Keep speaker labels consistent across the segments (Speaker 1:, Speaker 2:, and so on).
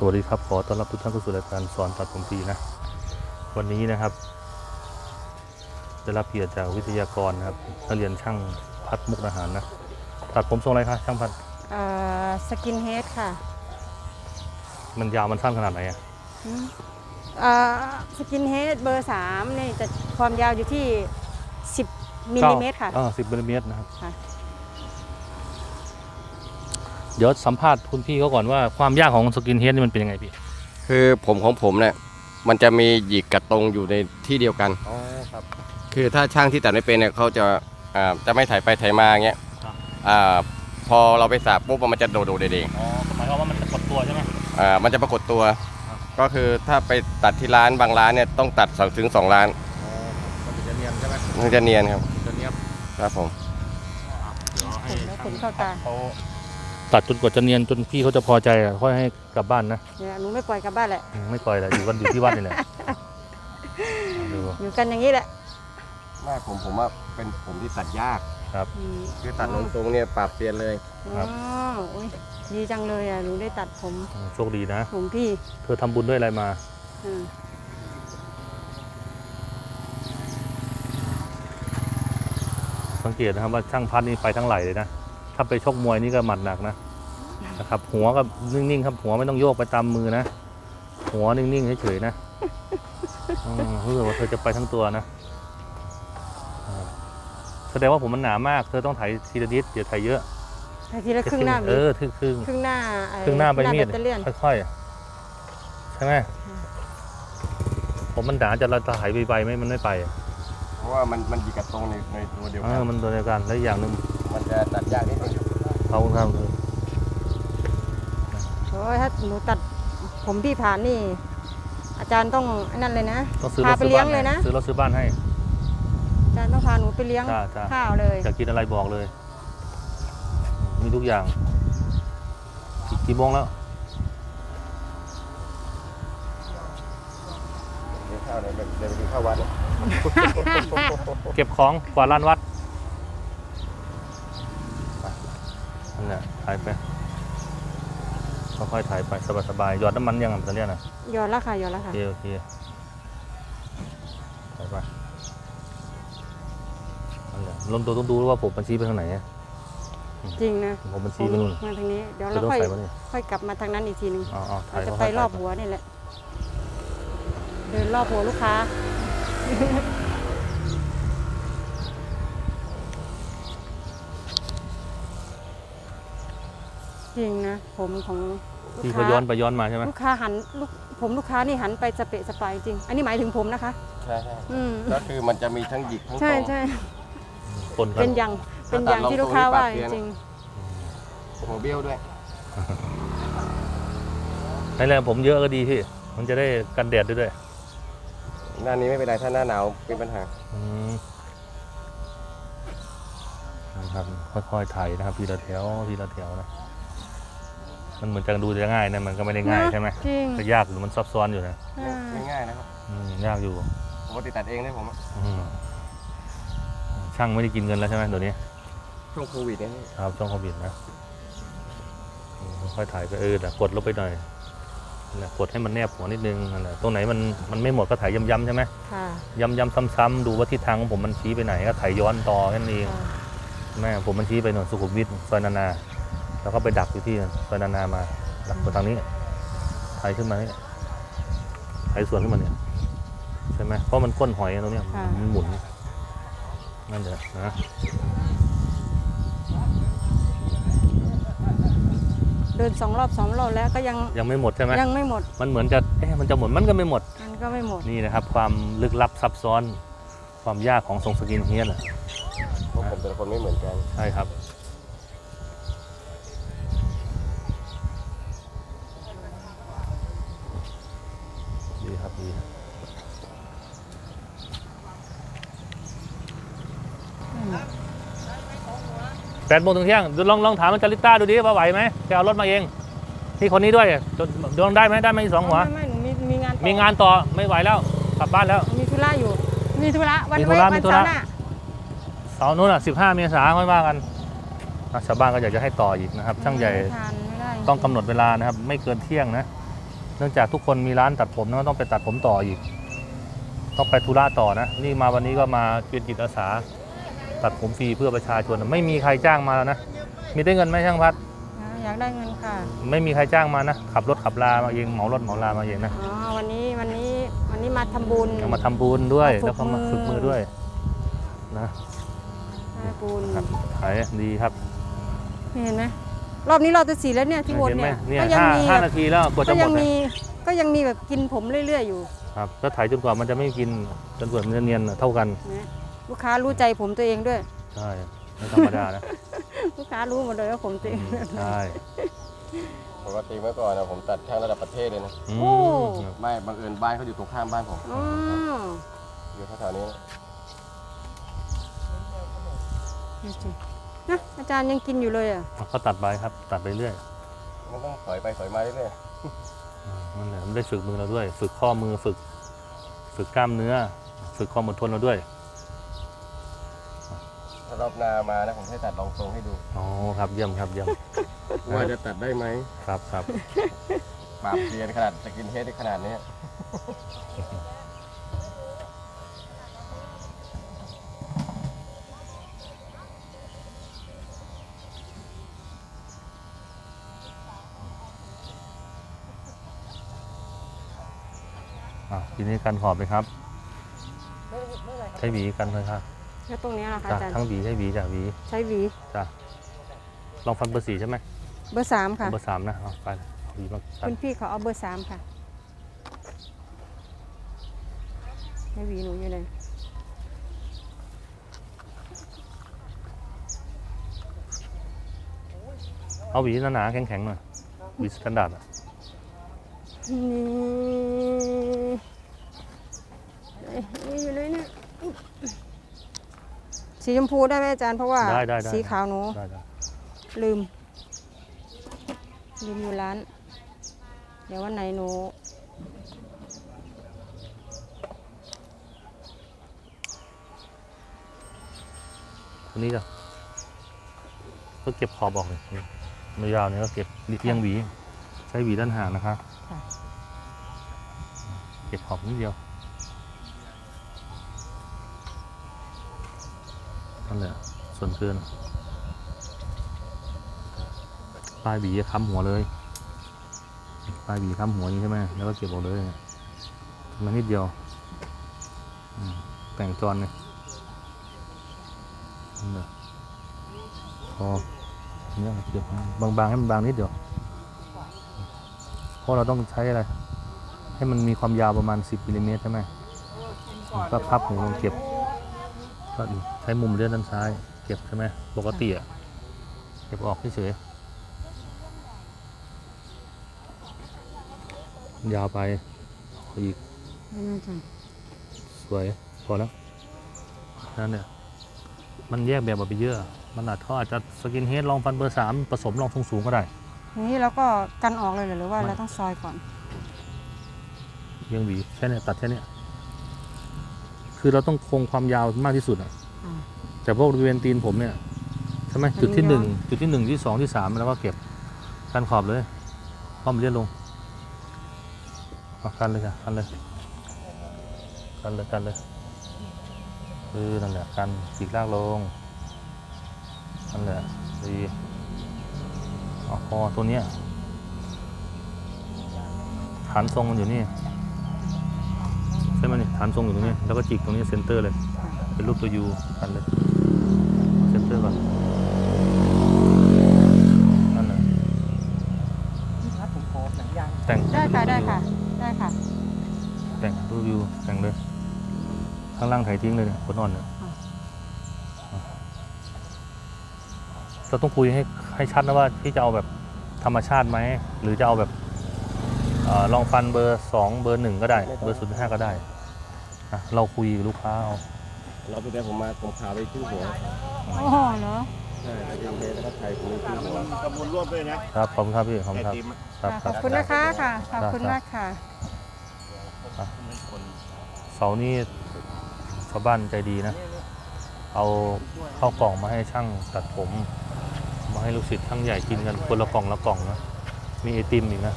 Speaker 1: สวัสดีครับ ขอต้อนรับทุกท่านเข้าสู่รายการสอนตัดผมฟรีนะ วันนี้นะครับ ได้รับเกียรติจากวิทยากรนะครับนักเรียนช่างพัดมุกอาหารนะ ตัดผมทรงอะไรคะช่างพัด
Speaker 2: สกินเฮดค่ะ
Speaker 1: มันยาวมันสั้นขนาดไหนอะ
Speaker 2: สกินเฮดเบอร์3นี่จะความยาวอยู่ที่ 10มิลลิเมตรค่ะ
Speaker 1: อ่าสิบมิลลิเมตรนะครับ
Speaker 2: ค่ะ
Speaker 1: เดี๋ยวสัมภาษณ์คุณพี่เขาก่อนว่าความยากของสกินเฮดนี่มันเป็นยังไงพี่
Speaker 3: คือผมของผมเนี่ยมันจะมีหยิกกับตรงอยู่ในที่เดียวกัน
Speaker 1: อ๋อครับ
Speaker 3: คือถ้าช่างที่ตัดไม่เป็นเนี่ยเขาจะอ่าจะไม่ถ่ายไปถ่ายมาอย่างเงี้ย
Speaker 1: ครับ
Speaker 3: อ่าพอเราไปสาบปุ๊บมันจะโดดโดดๆเด้ง
Speaker 1: อ๋อหมายความว่ามันจะกดตัวใช่ไหม
Speaker 3: ๆอ่ามันจะปรากฏตัว
Speaker 1: ครับ
Speaker 3: ก็คือถ้าไปตัดที่ร้านบางร้านเนี่ยต้องตัดสองถึงสองล้าน
Speaker 1: อ๋อมันจะเนียนใช่ไหม
Speaker 3: ถึงจะเนียนครับ
Speaker 1: จะเนียบ
Speaker 3: ครับผม
Speaker 1: เดี๋ยวให้
Speaker 2: แล้ว
Speaker 1: ช่าง
Speaker 2: ขนเข้าตา
Speaker 1: เขา ตัดจนกว่าจะเนียนจนพี่เขาจะพอใจอะค่อยให้กลับบ้านนะ
Speaker 2: เนี่ยหนูไม่ปล่อยกลับบ้านแหละ
Speaker 1: อืมไม่ปล่อยแหละอยู่กันอยู่ที่วัดนี่แหละดู
Speaker 2: อยู่กันอย่างนี้แหละ
Speaker 3: ไม่ผมผมว่าเป็นผมที่ตัดยาก
Speaker 2: อืม
Speaker 3: คือตัดตรงๆเนี่ยปรับเปลี่ยนเลย
Speaker 2: อ๋ออุ๊ยดีจังเลยอะหนูได้ตัดผม
Speaker 1: อืมโชคดีนะ
Speaker 2: ผมพี่
Speaker 1: เธอทำบุญด้วยอะไรมา
Speaker 2: อ่า
Speaker 1: สังเกตนะครับว่าช่างพัดนี่ไปทั้งไหลเลยนะ ถ้าไปชกมวยนี่ก็หมัดหนักนะนะครับหัวก็นิ่งๆครับ หัวไม่ต้องโยกไปตามมือนะ หัวนิ่งๆเฉยๆนะอืมรู้สึกว่าเธอจะไปทั้งตัวนะอ่าแสดงว่าผมมันหนามาก เธอต้องถ่ายทีละนิดเดี๋ยวถ่ายเยอะ
Speaker 2: ให้ทีละครึ่งหน้า
Speaker 1: เออครึ่งครึ่ง
Speaker 2: ครึ่งหน้าไอ้
Speaker 1: ครึ่งหน้าใบมีด
Speaker 2: แบตเตอเลี่ยน
Speaker 1: ค่อยๆใช่ไหมผมมันหนาจะเราถ่ายใบๆไม่มันไม่ไปอะ
Speaker 3: เพราะว่ามันมันหยิกกับตรงในในตัวเดียว
Speaker 1: เอ
Speaker 3: กั
Speaker 1: อนมันตัวเดียวกันและอีกอย่างหนึ่ง
Speaker 3: มันจะตัดยากนิดนึง
Speaker 1: เขาทำ
Speaker 2: โอ้ยถ้าหนูตัดผมพี่ผ่านนี่ อาจารย์ต้องอันนั่นเลยนะ
Speaker 1: ต้องซื้อร
Speaker 2: พา
Speaker 1: ถ
Speaker 2: ไป
Speaker 1: ซื้อ
Speaker 2: เลี้ย
Speaker 1: บ้างน
Speaker 2: เลยนะ
Speaker 1: ให้ซื้อรถซื้อบ้านให้
Speaker 2: อาจารย์ต้องพาหนูไปเลี้ยง
Speaker 1: จ้าจ้า
Speaker 2: ข้าวเลย
Speaker 1: อยากกินอะไรบอกเลย มีทุกอย่างกี่กี่โมงแล้ว
Speaker 3: เดี๋ยวข้าวเดี๋ยวไปเดี๋ยวไปกินข้าววัดนะ
Speaker 1: เก็บของกวาดลานวัดไปนั่นแหละ ถ่ายไปค่อยๆถ่ายไปสบายๆหยอดน้ำมันยังอะตอนเนี้ยนะ
Speaker 2: หยอดแล้วค่ะหยอดแล้ว
Speaker 1: โอ
Speaker 2: ค่ะ
Speaker 1: เคโอเคถ่ายไปนั่นแหละลงตัวต้องดูว่าผมมันชี้ไปทางไหนอะ
Speaker 2: จริงนะ
Speaker 1: ผมมัน
Speaker 2: ผ
Speaker 1: ชี้
Speaker 2: ม
Speaker 1: ไปนู่น
Speaker 2: มาทางนี้ เดี๋ยว
Speaker 1: จะ
Speaker 2: เรา
Speaker 1: ต้อง
Speaker 2: ค่อย
Speaker 1: ใส่มาเนี่ย
Speaker 2: ค่อยกลับมาทางนั้นอีกทีหนึง
Speaker 1: อ๋ออ๋อถ่า
Speaker 2: เรา
Speaker 1: ย
Speaker 2: จะ
Speaker 1: ค่
Speaker 2: ไป
Speaker 1: อยๆ
Speaker 2: รอบ
Speaker 1: ถ่าย
Speaker 2: หัวนี่แหละ เดินรอบหัวลูกค้า จริงนะผมของลูก
Speaker 1: ที่เขา
Speaker 2: ค้า
Speaker 1: ย้อนไปย้อนมาใช่ไหม
Speaker 2: ลูกค้าหันลูกผมลูกค้านี่หันไปสเปะสปายจริง อันนี้หมายถึงผมนะคะ
Speaker 3: ใช่ใช่
Speaker 2: อืม
Speaker 3: ก็คือมันจะมีทั้งหยิกทั้งต
Speaker 2: ใช่
Speaker 3: รง
Speaker 2: ใช่
Speaker 1: คนกั
Speaker 2: เป็นนอย่างเป็นอย่างที่ลูกค้าว่าจริง
Speaker 3: หัวเบี้ยวด้วย
Speaker 1: ในแรงผมเยอะก็ดีพี่ มันจะได้กันแดดด้วยด้วย
Speaker 3: หน้านี้ไม่เป็นไรถ้าหน้าหนาวเป็นปัญหา
Speaker 1: อืมนะครับค่อยๆถ่ายนะครับทีละแถวทีละแถวนะ มันเหมือนจะดูจะง่ายนะมันก็ไม่ได้ง่าย
Speaker 2: นะ
Speaker 1: ใช่ไหม
Speaker 2: จริง
Speaker 1: ก็ยากอยู่มันซับซ้อนอยู่นะ
Speaker 2: อ่า
Speaker 3: ไม่ง่ายนะครับ
Speaker 1: อืมยากอยู่
Speaker 3: ปกติตัดเองได้ผมอะ
Speaker 1: อืมช่างไม่ได้กินเงินแล้วใช่ไหมเดี๋ยวนี้
Speaker 3: ช่วงโควิดเนี่ย
Speaker 1: ครับช่วงโควิดนะอืมค่อยๆถ่ายไปเออแต่กดลงไปหน่อยนั่นแหละกดให้มันแนบหัวนิดนึงนั่นแหละตรงไหนมันมันไม่หมดก็ถ่ายย้ำๆใช่ไหม
Speaker 2: ค่ะ
Speaker 1: ย้ำๆซ้ำๆดูว่าทิศทางของผมมันชี้ไปไหนก็ถ่ายย้อนต่อแค่นั้นเอง
Speaker 2: ค่ะ
Speaker 1: แม่ผมมันชี้ไปหน่อยสุขุมวิทซอยนานา แล้วก็ไปดักอยู่ที่ซอยนานามา ดักตัวทางนี้ถ่ายขึ้นมานี่ถ่ายสวนขึ้นมาเนี่ยใช่ไหมเพราะมันก้นหอยตรงเนี้ยมันหมุนนั่นแหละนะ
Speaker 2: เดินสองรอบสองรอบแล้วก็ยัง
Speaker 1: ยังไม่หมดใช่ไหม
Speaker 2: ยังไม่หมด
Speaker 1: มันเหมือนจะเอ๊ะมันจะหมดมันก็ไม่หมด
Speaker 2: มันก็ไม่หมด
Speaker 1: นี่นะครับ ความลึกลับซับซ้อน ความยากของทรงสกินเฮียนอะ
Speaker 3: เพราะผมเป็นคนไม่เหมือนกัน
Speaker 1: ใช่ครับ ดีครับดีแปดโมงถึงเที่ยงดูลองลองถามอาจารย์ลิต้าดูดิว่าไหวไหมแกเอารถมาเองนี่คนนี้ด้วยดดวงได้ไหมได้ไหมอีกสองหัว
Speaker 2: ไม่ไม่หนูมีมีงานต่อ
Speaker 1: มีงานต่อไม่ไหวแล้วกลับบ้านแล้ว
Speaker 2: มีธุระอยู่ มีธุระวัน
Speaker 1: มีธุระ
Speaker 2: ไว้
Speaker 1: มี
Speaker 2: วัน
Speaker 1: ธุ
Speaker 2: เสา
Speaker 1: ระ
Speaker 2: ร์หน้า
Speaker 1: เสาร์นู้นอะสิบห้าเมษาค่อยว่ากันอะชาวบ้านก็อยากจะให้ต่ออีกนะครับช่างใหญ่
Speaker 2: ไม่ทานไม่ได้
Speaker 1: ต้องกำหนดเวลานะครับ ไม่เกินเที่ยงนะ เนื่องจากทุกคนมีร้านตัดผมนะต้องไปตัดผมต่ออีก ต้องไปธุระต่อนะ นี่มาวันนี้ก็มาเป็นจิตอาสา ตัดผมฟรีเพื่อประชาชน ไม่มีใครจ้างมาแล้วนะ มีได้เงินไหมช่างพัด
Speaker 2: อ่าอยากได้เงินค่ะ
Speaker 1: ไม่มีใครจ้างมานะ ขับรถขับลามาเองเหมารถเหมาลามาเองนะ
Speaker 2: อ๋อ วันนี้วันนี้วันนี้มาทำบุญ
Speaker 1: ยังมาทำบุญด้วย
Speaker 2: มาฝึก
Speaker 1: แล้วก็มาฝึกมือด้วยนะ
Speaker 2: มาบุญ
Speaker 1: ครับขายดีครับ
Speaker 2: นี่เห็นไหม รอบนี้รอบที่สี่แล้วเนี่ยที่วน
Speaker 1: เห็นไหม
Speaker 2: เนี่ย
Speaker 1: เนี่ย
Speaker 2: ก็ยัง
Speaker 1: ห้า
Speaker 2: มี
Speaker 1: ห้า
Speaker 2: แบบ
Speaker 1: นาทีแล้วกว่า
Speaker 2: ก็
Speaker 1: จะหม
Speaker 2: ยั
Speaker 1: ด
Speaker 2: ง
Speaker 1: เลย
Speaker 2: มีก็ยังมีแบบกินผมเรื่อย ๆ อยู่
Speaker 1: ครับก็ถ่ายจนกว่ามันจะไม่กินจนกว่ามันจะเนียนเท่ากัน
Speaker 2: นะลูกค้ารู้ใจผมตัวเองด้วย
Speaker 1: ใช่ไม่ธรรมดานะ
Speaker 2: ลูกค้ารู้หมดเลยว่าผมตัวเอ
Speaker 1: อื
Speaker 2: ง
Speaker 1: มใช่
Speaker 3: ปกติเมื่อก่อนนะผมตัดช่างระดับประเทศเลยนะ
Speaker 1: อืม
Speaker 2: โอ้
Speaker 3: ไม่บังเอิญบ้านเขาอยู่ตรงข้ามบ้านผม
Speaker 2: อ๋อ
Speaker 3: อยู่แถวๆนี้นะ
Speaker 2: นี่สิ นะอาจารย์ยังกินอยู่เลยอะ
Speaker 1: ก็ตัดไปครับ ตัดไปเรื่อย
Speaker 3: มันต้องถอยไปถอยมาเรื่อย
Speaker 1: อืมนั่นแหละมันได้ฝึกมือเราด้วย ฝึกข้อมือฝึก ฝึกกล้ามเนื้อ ฝึกความอดทนเราด้วย
Speaker 3: ๆถ้ารอบหนามานะผมให้ตัดรองทรงให้ดู
Speaker 1: อ๋อครับเยี่ยมครับเยี่ยม
Speaker 3: ว่าจะตัดได้ไหม
Speaker 1: ครับครับ
Speaker 3: ปราบเซียนขนาดสกินเฮดได้ขนาดนี้
Speaker 1: อะทีนี้กันขอบเลยครับ ใช้หวีกันเลยครับ
Speaker 2: แล้วตรงเนี้ยนะคะ
Speaker 1: จ้ะ
Speaker 2: อาจารย์
Speaker 1: ทั้งหวีใช้หวีจ้ะหวี
Speaker 2: ใช้หวี
Speaker 1: จ้ะลองฟันเบอร์สี่ใช่ไหม
Speaker 2: เบอร์สามค่ะ
Speaker 1: เบอร์สามนะเอาไปเอาหวีมาตัด
Speaker 2: คุณพี่เขาเอาเบอร์สามค่ะใช้หวีหนูอยู่เลย
Speaker 1: เอาหวีหนาๆแข็งๆหน่อยหวีสแตนดาร์ดอะ
Speaker 2: นี่เอ้ยนี่อยู่เลยเนี่ยสีชมพูได้ไหมอาจารย์เพราะว่า
Speaker 1: ได้ได้ได้
Speaker 2: สีขาวหนู
Speaker 1: ได้ได้
Speaker 2: ลืม ลืมอยู่ร้าน เดี๋ยววันไหนหนู
Speaker 1: ตัวนี้จ้ะก็เก็บขอบออกเลยมือยาวเนี่ยก็เก็บเรียงหวี ใช้หวีด้านห่างนะคะ
Speaker 2: ค่ะ
Speaker 1: เก็บขอบนิดเดียวนั่นแหละส่วนเกินปลายหวีค้ำหัวเลยปลายหวีค้ำหัวนี้ใช่ไหมแล้วก็เก็บออกเลยมันนิดเดียวแต่งจอนเนี่ยนั่นแหละพอเนี่ยเก็บบางๆให้มันบางนิดเดียวเพราะเราต้องใช้อะไร ให้มันมีความยาวประมาณ 10มิลลิเมตรใช่ไหมก็พับหูลงเก็บก็ใช้มุมเลื่อนด้านซ้าย เก็บใช่ไหมปกติอะเก็บออกเฉยๆยาวไปเอาอีก
Speaker 2: ไม่น่าจะ
Speaker 1: สวยพอแล้วนั่นเนี่ยมันแยกแบบออกไปเยอะ มันอาจเขาอาจจะสกินเฮดลองฟันเบอร์สามผสมลองทรงสูงก็ได้
Speaker 2: อย่างนี้เราก็กันออกเลยเหรอหรือว่า
Speaker 1: ไม่
Speaker 2: เราต้องซอยก่อน
Speaker 1: เลี้ยงหวีแค่เนี้ยตัดแค่เนี้ยคือเราต้องคงความยาวมากที่สุดอะ
Speaker 2: อ่า
Speaker 1: แต่พวกบริเวณตีนผมเนี่ยใช่ไหม
Speaker 2: มัน
Speaker 1: จุดที่
Speaker 2: ยาว
Speaker 1: หนึ่งจุดที่หนึ่งที่สองที่สามแล้วก็เก็บกันขอบเลยข้อมนเลื่อนลงเอากันเลยค่ะกันเลยกันเลยกันเลยเออนั่นแหละกันฉีกลากลงนั่นแหละดีเอาคอตัวเนี้ยฐานทรงมันอยู่นี่ ใช่ไหมนี่ฐานทรงอยู่ตรงนี้ แล้วก็จิกตรงนี้เซนเตอร์เลย เป็นรูปตัวยูกันเลย เซนเตอร์ก่อนนั่นแหละ
Speaker 4: ถ้าผมขอหนังยาง
Speaker 1: แต่ง
Speaker 2: ได้ค่ะ ได้ค่ะ ได้ค่ะ
Speaker 1: แต่งรูปยูแต่งเลย ข้างล่างถ่ายทิ้งเลยเนี่ยคนอ่อนเนี่ยเราต้องคุยให้ให้ชัดนะว่าที่จะเอาแบบธรรมชาติไหม หรือจะเอาแบบเออลองฟันเบอร์สองเบอร์หนึ่งก็ได้ เบอร์ศูนย์ห้าก็ได้นะเราคุยกับลูกค้าเอา
Speaker 3: เราไปได้ผมมาผมขาวไปครึ่งหัว
Speaker 2: โอ้เหรอ
Speaker 3: ใช่สกินเฮดแล้วก็ไทยผมมีครึ่งหัว
Speaker 4: กระบุนร่วมด้วยนะครับ
Speaker 1: ขอบคุณครับพี่ขอบคุณครับ
Speaker 4: ไอติม
Speaker 1: ครับ
Speaker 2: ขอบคุณนะคะค่ะ ขอบคุณมากค่ะ
Speaker 1: เสาร์นี้ชาวบ้านใจดีนะ เอาเข้าวกล่องมาให้ช่างตัดผม มาให้ลูกศิษย์ช่างใหญ่กินกันคนละกล่องละกล่องนะ มีไอติมอีกนะ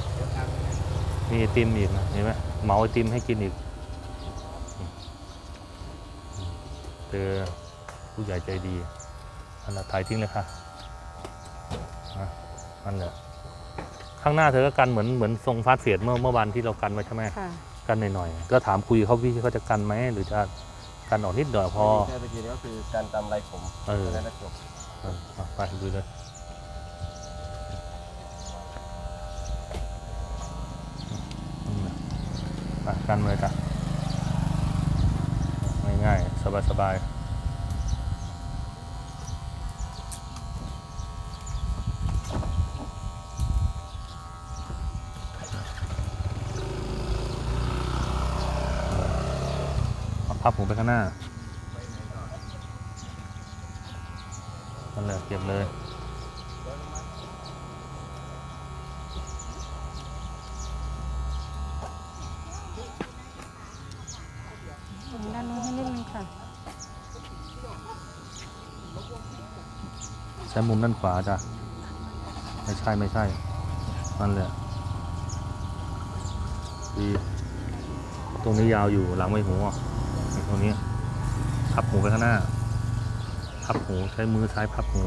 Speaker 1: มมีไอติมอีกนะเห็นไหมเหมาไอติมให้กินอีกอืมเจอผู้ใหญ่ใจดีอันละถ่ายทิ้งเลยค่ะนะนั่นแหละข้างหน้าเธอก็กันเหมือนเหมือนทรงฟาสเฟียดเมื่อเมื่อวันที่เรากันไว้ใช่ไหม
Speaker 2: ค่ะ
Speaker 1: กันหน่อยๆก็ถามคุยเขาพี่เขาจะกันไหมหรือจะกันออกนิดหน่อยพอ
Speaker 3: แค่ตะกี้นี้ก็คือการตามไรผม
Speaker 1: เออ
Speaker 3: แค่นั้นจบ
Speaker 1: เออเอาไปดูเลยอืมไป กันเลยจ้ะง่ายๆ สบายๆพับผมไปข้างหน้านั่นแหละเก็บเลย
Speaker 2: ด้านนู้นให้นิดนึงค่ะ
Speaker 1: ใช้มุมด้านขวาจ้ะ ไม่ใช่ไม่ใช่นั่นแหละดีตรงนี้ยาวอยู่หลังไม่หูอะตรงนี้พับหูไปข้างหน้า พับหูใช้มือซ้ายพับหู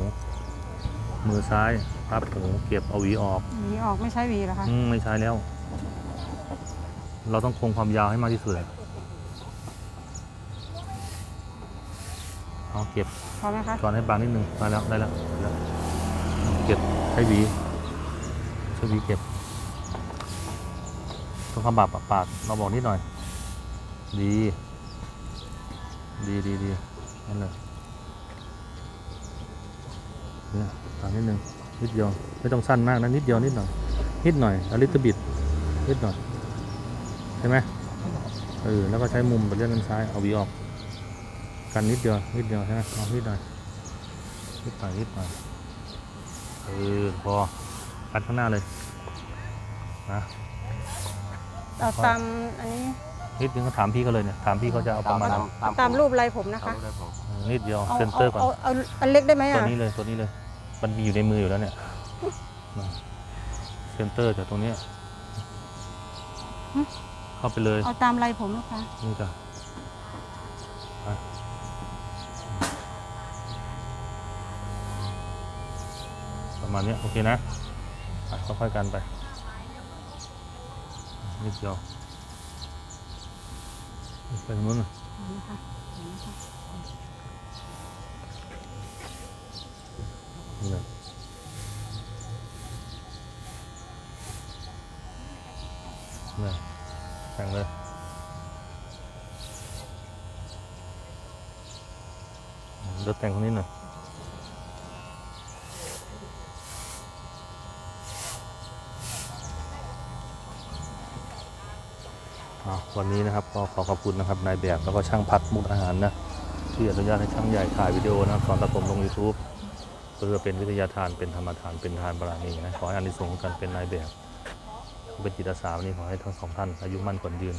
Speaker 1: มือซ้ายพับหูเก็บเอาหวีออก
Speaker 2: หวีออกไม่ใช้หวีเหรอคะ
Speaker 1: อืมไม่ใช่แล้ว เราต้องคงความยาวให้มากที่สุดอะเอาเก็บ
Speaker 2: พอไหมคะ
Speaker 1: ก่อนให้บางนิดนึงมาแล้วได้แล้วได้แล้ว เก็บใช้วีใช้หวีเก็บต้องขมับอะปาดเราบอกนิดหน่อย ดี ดีดีดีนั่นแหละเนี่ยปาดนิดนึงนิดเดียวไม่ต้องสั้นมากนะนิดเดียวนิดหน่อยนิดหน่อยอลิตบิดนิดหน่อยใช่ไหมเออแล้วก็ใช้มุมไปเลื่อนด้านซ้ายเอาวีออก กันนิดเดียวนิดเดียวใช่ไหมเอานิดหน่อยนิดหน่อยนิดหน่อย เออพอกันข้างหน้าเลยนะ
Speaker 2: เอาตามอันนี้
Speaker 1: นิดนึงก็ถามพี่เขาเลยเนี่ยถามพี่เขาจะเอาประมาณไหน
Speaker 2: ตามรูปลายผมนะคะ
Speaker 3: ตามไรผม
Speaker 1: เออนิดเดียว
Speaker 2: เอา
Speaker 1: เซนเตอร์ก่อน
Speaker 2: เอาเอาอันเล็กได้ไหม
Speaker 1: ตัว
Speaker 2: อะ
Speaker 1: นี้เลยตัวนี้เลย มันมีอยู่ในมืออยู่แล้วเนี่ยนะเซนเตอร์จากตรงเนี้ยเข้าไปเลย
Speaker 2: เอาตามลายผมนะคะ
Speaker 1: นี่จ้ะ มาณเนี้ยโอเคนะค่อยๆกันไปนิดเดียวไปทางนู้นน่ะนี่นี่แต่งเลยเดี๋ยวแต่งคนนี้หน่อย วันนี้นะครับก็ขอขอบคุณนะครับนายแบบแล้วก็ช่างพัดมุกอาหารนะที่อนุญาตให้ช่างใหญ่ถ่ายวิดีโอนะครับสอนตัดผมลง YouTube เพื่อเป็นวิทยาทานเป็นธรรมทานเป็นทานบารมีนะขอให้อานิสงส์ของการเป็นนายแบบเป็นจิตอาสาวันนี้ขอให้ทั้งสองท่านอายุมั่นขวัญยืน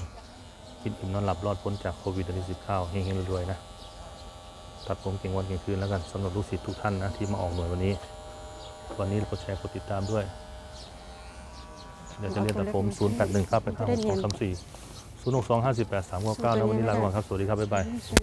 Speaker 1: กินอิ่มนอนหลับรอดพ้นจากโควิด19เฮงๆรวยๆนะตัดผมเก่งวันเก่งคืนแล้วกันสำหรับลูกศิษย์ทุกท่านนะที่มาออกหน่วยวันนี้ วันนี้กดแชร์กดติดตามด้วยเดี๋ยวจะเรียนตัดผม 0 8 1ครับเป็น5 6 2 3 4 0 6 2 5 8 3 9 9แล้ววันนี้ลาไปก่อนครับ สวัสดีครับ บ๊ายบาย